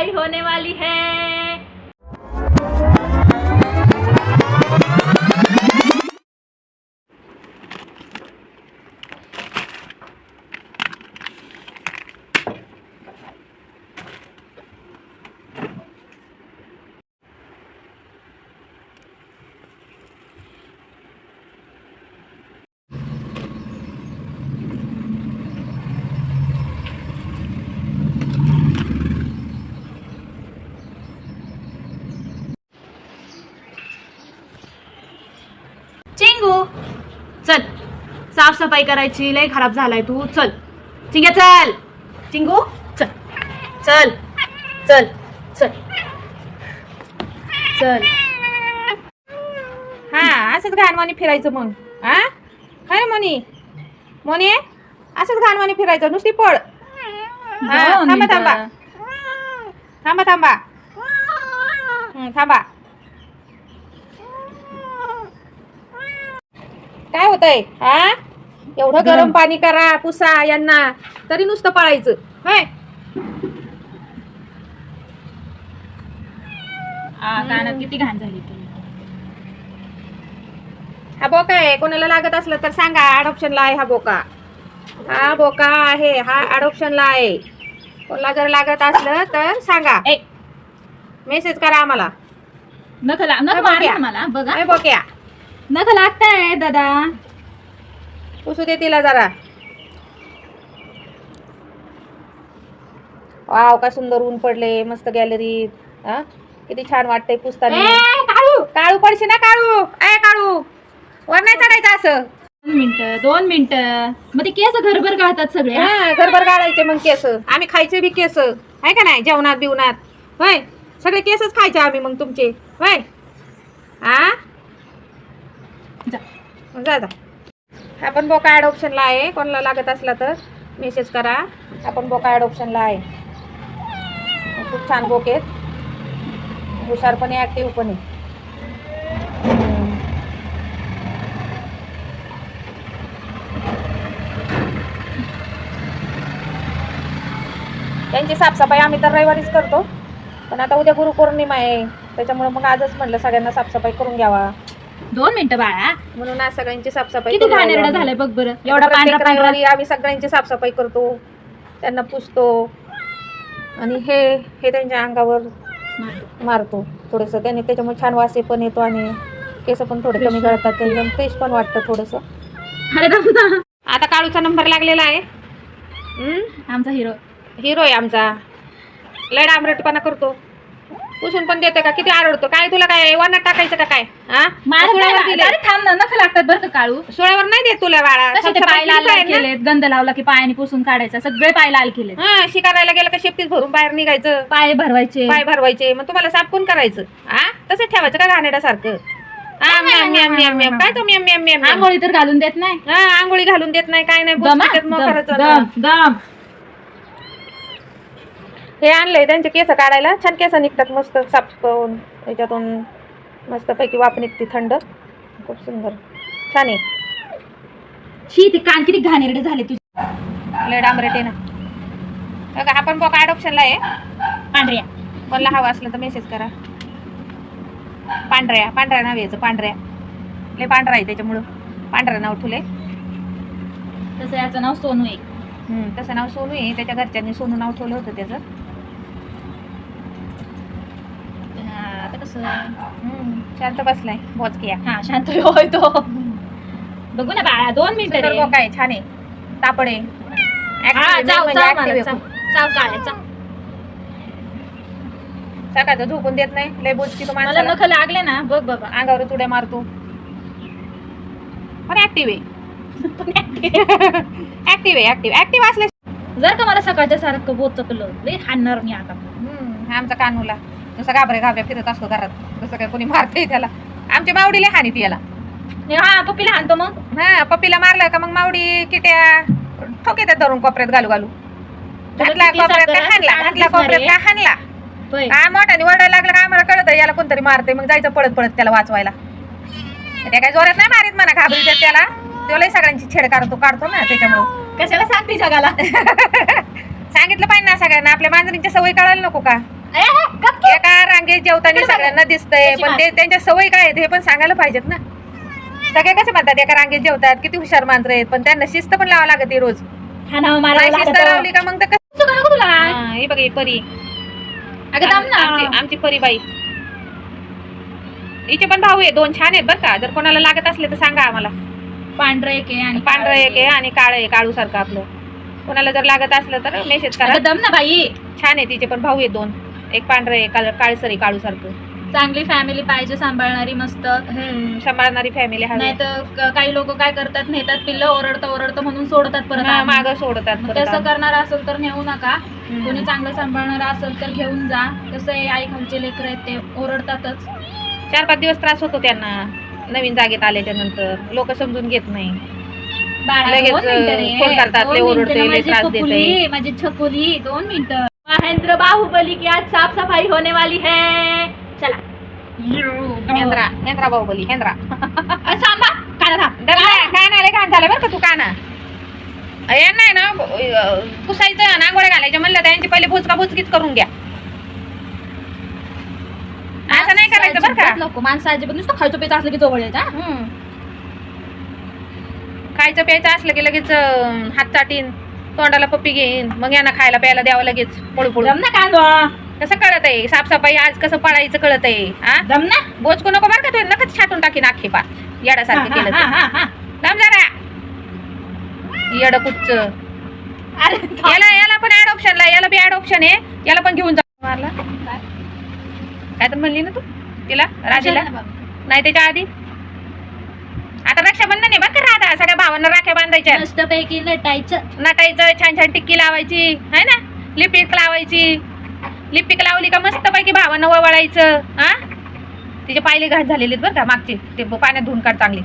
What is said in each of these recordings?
लड़ाई होने वाली है चिंगू चल. साफसफाई करायची लय खराब झालाय तू. चल. चिंग्या चल. चिंगू चल. चल. चल. चल. चल. हा असंच घाणवाणी फिरायचं मग. हा काय म्हणी म्हणे असंच घाणवाणी फिरायचं. नुसती पळ. हा, थांबा. थांबा. थांबा थांबा. हं, थांबा काय होतंय? हा? एवढं गरम. पाणी करा पुसा यांना. तरी नुसतं पळायचं. होय? किती घाण झाली हा बोका आहे. कोणाला लागत असलं तर सांगा. अडॉप्शनला आहे हा बोका. हा बोका आहे. हा अडॉप्शनला आहे. कोणाला जर लागत असलं तर सांगा. ए. मेसेज करा आम्हाला. नख ला-. मला बघा. बोक्या. नख लागताय दादा. पुसू दे तिला जरा. वाव का सुंदर ऊन पडले मस्त गॅलरीत हा? किती छान वाटतंय पुसताना. काळू! काळू पडशी ना काळू? ए काळू! वर नाही चढायचं असं. दोन मिनिटं दोन मिनिटं. मग ते केस घरभर गाळतात सगळे. हा? हा घरभर गाळायचे मग केस. आम्ही खायचे बी केस. आहे का नाही? जेवणात बिवणात. होय? सगळे केसच खायचे आम्ही मग तुमचे. होय? हा. जा जा आपण बोका ॲड ऑप्शनला आहे. कोणाला लागत असला तर मेसेज करा. आपण बोका ॲड ऑप्शनला आहे. खूप छान बोक आहेत. हुशार पण आहे ॲक्टिव्ह पण आहे. त्यांची साफसफाई आम्ही तर रविवारीच करतो. पण आता उद्या गुरुपौर्णिमा आहे. त्याच्यामुळे मग आजच म्हटलं सगळ्यांना साफसफाई करून घ्यावा. दोन मिनिटं बाळा. म्हणून आज सगळ्यांची साफसफाई किती करून घाणेरडं झालंय. बघ बरं. एवढा पांढरा प्रत्येक पांढरा रविवारी आम्ही सगळ्यांची साफसफाई करतो. त्यांना पुसतो. आणि हे हे त्यांच्या अंगावर मारतो. थोडंसं. त्याने त्याच्यामुळे छान वासे पण येतो आणि केस पण थोडे कमी गळतात. त्यांच्या फ्रेश पण वाटतं थोडंसं. अरे आता काळूचा नंबर लागलेला आहे. हम्म? आमचा हिरो. हिरो आहे आमचा. लय डांबरटपणा करतो. पुसून पण देतो का? किती आरडतो? काय तुला काय वनात टाकायचं का काय? हा? सुळ्यावर दिले अरे थांब ना नख लागतात बरं का काळू? सुळ्यावर नाही देत तुला कसे ते पाय लाल केली. केलेत गंध लावला की पायाने पुसून काढायचा. सगळे पाय लाल केलेत. हा शिकारायला गेलं का शेपटीत भरून बाहेर निघायचं? पाय भरवायचे. पाय भरवायचे. मग तुम्हाला साफ कोण करायचं? हा? तसंच ठेवायचं का घाणेड्यासारखं हा म्याम म्याम म्याम म्याम. काय तो म्याम म्याम म्याम म्याम? आंघोळी तर घालून देत नाही. हा आंघोळी घालून देत नाही. काय नाही दम. हा? पुसतात मग दम, करायचं दम, दम. हे आणलंय त्यांचे केस काढायला. छान केस निघतात मस्त साफ करून त्याच्यातून मस्तपैकी वाफ निघते थंड. खूप सुंदर. छान आहे. शी ते कान किती घाणेरडे झाले तुझे. लय डांबरेटे ना. बघा आपण बघा ॲडॉप्शनला आहे. पांढऱ्या. कोणाला हवं असलं तर मेसेज करा. पांढऱ्या पांढऱ्या नाव यायचं पांढऱ्या. लय पांढरा आहे त्याच्यामुळं. पांढरं नाव ठुले तसं याचं नाव सोनू आहे. तसं नाव सोनू आहे. त्याच्या घरच्यांनी सोनू नाव ठेवलं होतं त्याचं हा, आता कसं शांत बसलाय. बोचकिया हा शांत होय तो. बघू ना बाळा दोन मिनिटं रे. आहे छान आहे. तापड हा, मला, काळ्या. सकाळचं झोपून देत नाही लय बोचकी तो मला माणसाला. नख लागले ना बघ बाबा. अंगावर उड्या मारतो. पण ऍक्टिव्ह आहे. ऍक्टिव्ह आहे ऍक्टिव्ह ऍक्टिव्ह असल्या जर का मला सकाळच्या सारखं बोत चकलं लय हाणणार मी आता. हम्म, हा आमचा कानूला. जसं घाबरे घाबऱ्या फिरत असतो घरात. जसं काय कोणी मारते त्याला. आमच्या मावडीला हानी ती याला. हे पप्पीला हाणतो मग? हा पप्पीला मारलं का मग मावडी किट्या ठोके त्या धरून कोपऱ्यात घालू घालू. घातला कोपऱ्यात का? हाणला? काय घातला कोपऱ्यात? का हाणला. काय मोठ्याने ओरडायला लागलं का आम्हाला कळत याला कोणतरी मारते मग जायचं पळत पळत त्याला वाचवायला. त्या काय जोरात नाही मारित म्हणा घाबरीत त्याला. तो लय सगळ्यांची छेड काढतो काढतो ना त्याच्यामुळं. कशाला सांगते जगाला? सांगितलं पाहिजे ना सगळ्यांना आपल्या मांजरींच्या सवयी कळायला नको की. एका रांगेत जेवताना. सगळ्यांना दिसतंय पण. ते त्यांच्या सवयी काय आहेत हे पण सांगायला पाहिजेत ना. सगळे कसे म्हणतात एका रांगेत जेवतात किती हुशार मांजर आहेत. पण त्यांना शिस्त पण लावा लागते रोज. नाही शिस्त. लावली का मग तर कसं- सुका नको तुला? हा, हे बघ ही परी. अगं थांब ना आमची आमची परीबाई हिचे पण भाऊ आहे दोन छान आहेत बरं का. जर कोणाला लागत असले तर सांगा आम्हाला. पांढरं एक आहे आणि पांढरं एक आहे आणि काळं आहे काळू सारखं आपलं. कोणाला जर लागत असलं तर मेसेज करा. अगं दम ना बाई. छान आहे तिचे पण भाऊ आहेत दोन. एक पांढरं आहे काळ काळसरी काळू सारखं चांगली फॅमिली पाहिजे सांभाळणारी मस्त. सांभाळणारी फॅमिली हवी. नाही तर काही लोक काय करतात नेतात पिल्लं ओरडतं ओरडतं म्हणून सोडतात परत आणून. माग सोडतात मग परत तसं आणून. करणार असेल तर नेऊ नका. हम्म. कोणी चांगलं सांभाळणार असेल तर घेऊन जा. कसं आहे आई खालचे लेकर आहेत ते ओरडतातच. चार पाच दिवस त्रास होतो त्यांना. नवीन जागेत आल्याच्यानंतर. लोक समजून घेत नाही. बाळा, लगेच, दोन मिनिटं रे. फोन करतात, दोन मिनिटं ओरडते, लय माझी त्रास देते. छकुली, माझी छकुली दोन मिनिटं. महेंद्र बाहुबली की आज साफ सफाई होने वाली है। चला। हेंद्रा हेंद्रा बाहुबली हेंद्रा थांबा काना थांब. काय नाही लय घाण झालं बरं का तू काना. ना पुसायचं आणि आंघोळ्या घालायच्या म्हणलं त्यांची पहिले भुचका भुचकीच करून घ्या. असं नाही करायचं बरं का? नको माणसं अजिबात नुसतं खायचं प्यायचं असलं की जवळ. खायचं प्यायचं असलं की लगेच हात चाटीन तोंडाला पप्पी घेईन. मग यांना खायला प्यायला द्यावं लगेच. पळू पळू. कांदो. कसं कळत आहे? साफसफाई आज कसं पळायचं कळत आहे? हा बोचको नको बरं का तू. नकच छाटून टाकीन अख्खी पा. येडासारखं केलं हा, तर. हा, हा. दम जरा. येड कुच्च अरे थांब. याला याला पण ऍड ऑप्शनला याला बी ऍड ऑप्शन आहे. याला पण घेऊन जा. मारला. काय? तर म्हणली ना तू? तिला? राजीला. नाही त्याच्या आधी? आता रक्षाबंधन आहे का राधा सगळ्या भावांना राख्या बांधायच्या. मस्तपैकी नटायचं. नटायचं छान छान टिक्की लावायची है ना? लिपस्टिक लावायची. लिपस्टिक लावली का मस्त पैकी भावांना वळायचं हा? तिचे पायले घात झालेले बरं का मागचे. ते पाण्यात धुवून काढ चांगली.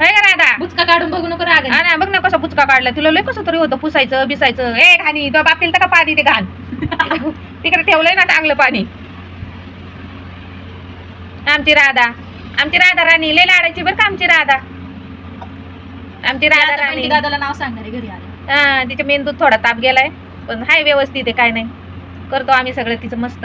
है का राधा? बुचका काढून बघू नको राग हा ना बघ ना कसा पुचका काढला. तुला लय कसं तरी होतं पुसायचं बिसायचं. ए घाणी तो बापील तर का पाणी ते घाण? तिकडे ठेवलंय ना चांगलं पाणी. आमची राधा. आमची राधा राणी लय लाडायची बरं का आमची राधा? आमची राधा राणी. दादाला नाव सांगणार आहे घरी आले. हा तिच्या मेंदूत थोडा ताप गेलाय पण हाय व्यवस्थित आहे काय नाही. करतो आम्ही सगळं तिचं मस्त.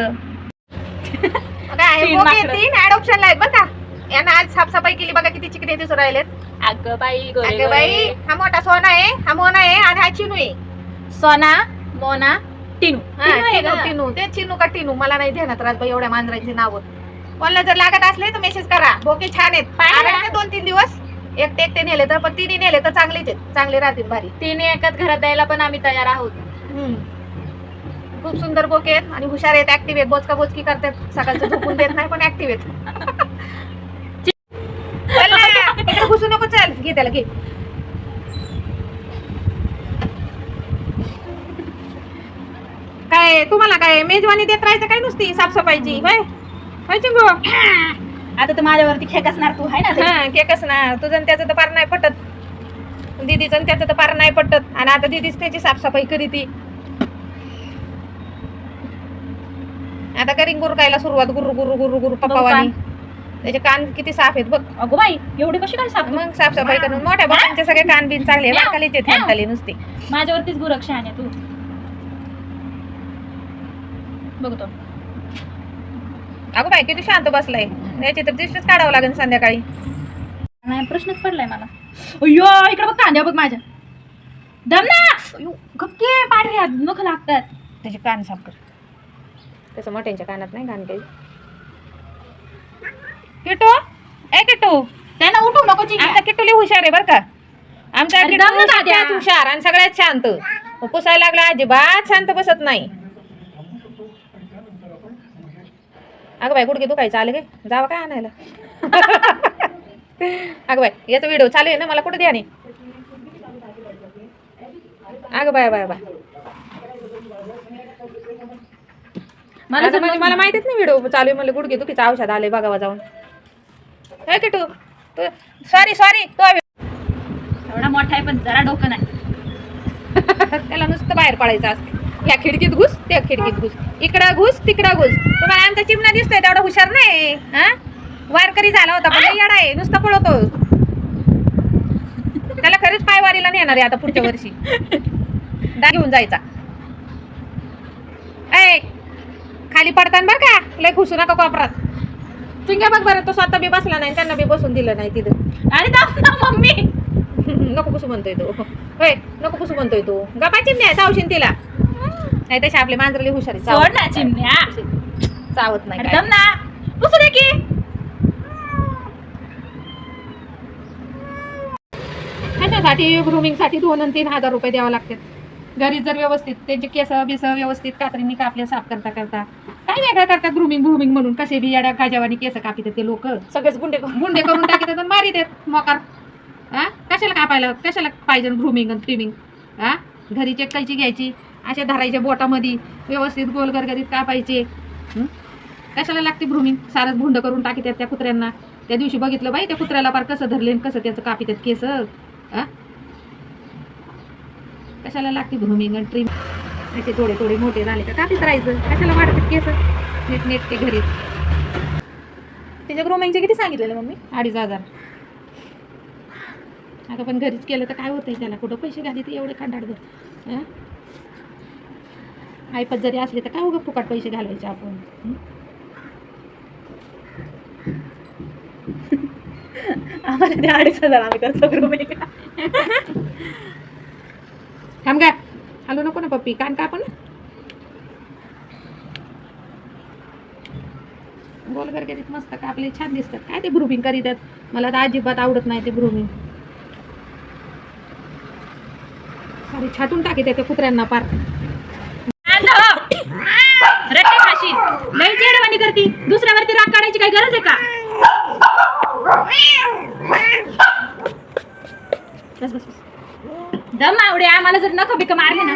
तीन माकडं. तीन ऍडॉप्शनला आहेत बरं का. यांना आज साफसफाई केली बघा किती चिकने दिसून राहिलेत अगं बाई गोरे अगं बाई गोरे. हा मोठा सोना आहे हा मोना आहे आणि हा चिनू आहे. सोना मोना टिनू. हा, टिनू आहे टिनू का? टिनू. ते चिनू का टिनू? मला नाही ध्यानात राहत बाई एवढ्या मांजरांची नावं. कोणाला जर लागत असले तर मेसेज करा. बोके छान आहेत? आरामचे दोन तीन दिवस. एकटे एकटे नेले तर पण तिन्ही नेले तर चांगलेच आहेत. चांगले राहतील भारी. तिने एकाच घरात द्यायला पण आम्ही तयार आहोत. खूप सुंदर बोके आहेत आणि हुशार आहेत ऍक्टिव्ह आहेत. बोचका बोचकी करतात. सकाळचं झोपून देत नाही पण ऍक्टिव्ह आहेत. चल ना, इकडे घुसू नको चल. घे त्याला घे. काय तुम्हाला काय मेजवानी देत राहायचं काय नुसती? साफसफाईची होय? होय चिंगू. आता तर माझ्यावरती खेक असणार तू आहे ना ते? हा तुझं आणि त्याचं तर पार नाही पटत. दीदीचं आणि त्याचं तर पार नाही पटत. आणि आता दीदीच त्याची साफसफाई करी ती. आता करीन गुरकायला सुरुवात गुरु गुरु गुरु गुरु पप्पावानी. त्याचे कान किती साफ आहेत बघ. अगो बाई एवढी कशी काय साप मग साफसफाई करून मोठ्या बाबांचे सगळे कान बिन चांगले बारकालीचे थांबताली नुसते. माझ्यावरतीच गुरक्षा आहे तू. बघतो. अगो बाई किती शांत बसलाय. याची तर दिवशीच काढावं लागेल संध्याकाळी. नाही प्रश्नच पडलाय मला. अय्यो इकडे बघ कांद्या बघ माझ्या. दम ना! गप्पे पांढऱ्या नख लागतात. त्याचे कान साफ कर. त्याचं मोठ्यांच्या कानात नाही कान काही. किटू ए किटू. त्यांना उठू नको किट्टू लय हुशार आहे बरं का. आमचा अरे किट्टू दम ना दाद्या. सगळ्यात हुशार आणि सगळ्यात शांत. पुसायला लागला अजिबात शांत बसत नाही. अगं बाई गुडघे दुखायचं आले काय जावं काय आणायला? अगं बाई याचा व्हिडिओ चालू आहे ना मला कुठे द्या नाही अगं बाय बाय बाय. मला म्हणजे मला माहितीच नाही व्हिडिओ चालू आहे मला गुडघे दुखीचं औषध आलंय बघावा जाऊन. हे किटू सॉरी सॉरी तो एवढा मोठा आहे पण जरा डोकं नाही. त्याला नुसतं बाहेर पडायचं असतं. या खिडकीत घुस त्या खिडकीत घुस. इकडं घुस तिकडं घुस. तुम्हाला आमचा चिमणा दिसतोय तेवढा हुशार नाही. हा? वारकरी झाला होता पण येडा आहे. नुसता पळवतो त्याला खरीच पायवारीला नेणार आहे आता पुढच्या वर्षी. दा घेऊन जायचा. ऐ खाली पडताना बरं का? लय खुशू नका कोपरात. चिंग्या बघ बरं तो स्वतः बी बसला नाही त्यांना बी बसून दिलं नाही तिथं. अरे मम्मी. नको पुसू म्हणतोय तो. होय नको पुसू म्हणतोय तो. गप्पा चिमण्या चावशीन तिला नाही तशी आपली मांजरली हुशारी सोड ना चिमण्या. चावत नाही अरे काय. दम ना. पुसू दे की. ह्याच्यासाठी ग्रुमिंगसाठी दोन आणि तीन हजार रुपये द्यावे लागतात. घरी जर व्यवस्थित त्यांचे केस बिस व्यवस्थित कात्रीने कापले साफ करता करता. काय वेगळं करतात ग्रुमिंग ग्रुमिंग म्हणून? कसे बी येड्या गाजावानी केस कापितात ते लोक. सगळेच गुंडे करून गुंडे करून टाकतात आणि मारी देत मोकार. हा कशाला कापायला कशाला पाहिजे ग्रुमिंग आणि ट्रिमिंग हा घरी चेक घ्यायची. अशा धरायच्या बोटामध्ये व्यवस्थित गोल गरगरीत कापायचे. कशाला लागते भ्रुमिंग सारंच भुंड करून टाकीतात त्या कुत्र्यांना. त्या दिवशी बघितलं बाई त्या कुत्र्याला पार कसं धरले आणि कसं त्याचं कापितात केस? कशाला लागते भ्रुमिंग आणि ट्रिम असे थोडे थोडे मोठे झाले का कापीत राहायचं? कशाला वाढतात केस? नीट नेटके घरी त्याच्या ग्रोमिंगचे किती सांगितलेले मम्मी? अडीच हजार. आता पण घरीच केलं तर काय होतंय त्याला? कुठं पैसे घाली ते एवढे खंडाडभर? हं? आईपत जरी असले तर काय उगं फुकट पैसे घालायचे आपण? आम्हाला ते अडीच हजार आम्ही करतो थांब का हॅलो नको ना पप्पी. कान का आपण गोल गरगरीत मस्त का आपले छान दिसतात. काय ते ग्रुमिंग करीतात मला तर अजिबात आवडत नाही ते ग्रुमिंग सारी छाटून टाकी त्या कुत्र्यांना पार. कमी करती? दुसऱ्यावरती राग काढायची काही गरज आहे का? बस बस बस. दम आवडे आम्हाला जर नख बिक मारले ना.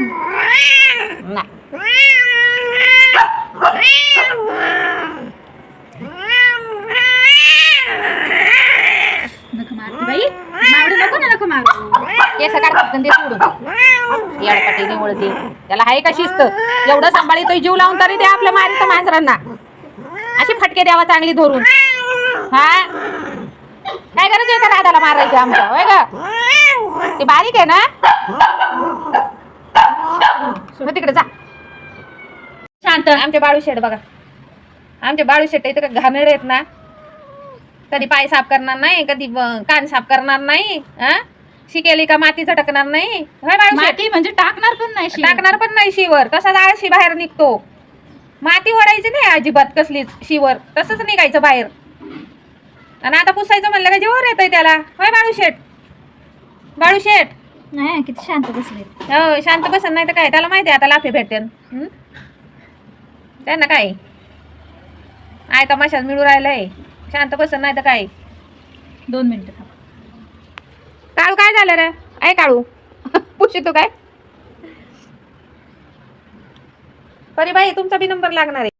नख मार बाई? मावडे नको ना नख मारू. केस काढतात ते सोडून. येडपाटी निवळते त्याला आहे का शिस्त? एवढं सांभाळी तो जीव लावून तरी ते आपल्या मारित मांजरांना फटके द्यावा चांगली धरून. हा? काय गरज आहे का राधाला मारायची आमच्या? होय ग? ते बारीक आहे ना? तिकडे जा. शांत आमचे बाळू शेट बघा. आमचे बाळू शेट इथे का घाणेरडे आहेत ना? कधी पाय साफ करणार नाही कधी कान साफ करणार नाही हा शिकेली का माती झटकणार नाही? माती म्हणजे टाकणार पण नाही. टाकणार पण नाही शिवर. तसाच आळशी बाहेर निघतो? माती ओढायची नाही अजिबात कसलीच शिवर. तसंच निघायचं बाहेर. आणि आता पुसायचं म्हणलं का जेवर येतंय त्याला. होय बाळू शेट बाळू शेट नाही किती शांत बसले. हो शांत बसन नाही तर काय? त्याला माहिती आहे आता लाफे भेटते त्यांना काय? आय का माशात मिळू राहिलंय. शांत बसन नाही तर काय? दोन मिनिटं. काळू काय झालं रे? आहे काळू. पुशी तू काय? परी बाई तुमचा बी नंबर लागणार आहे.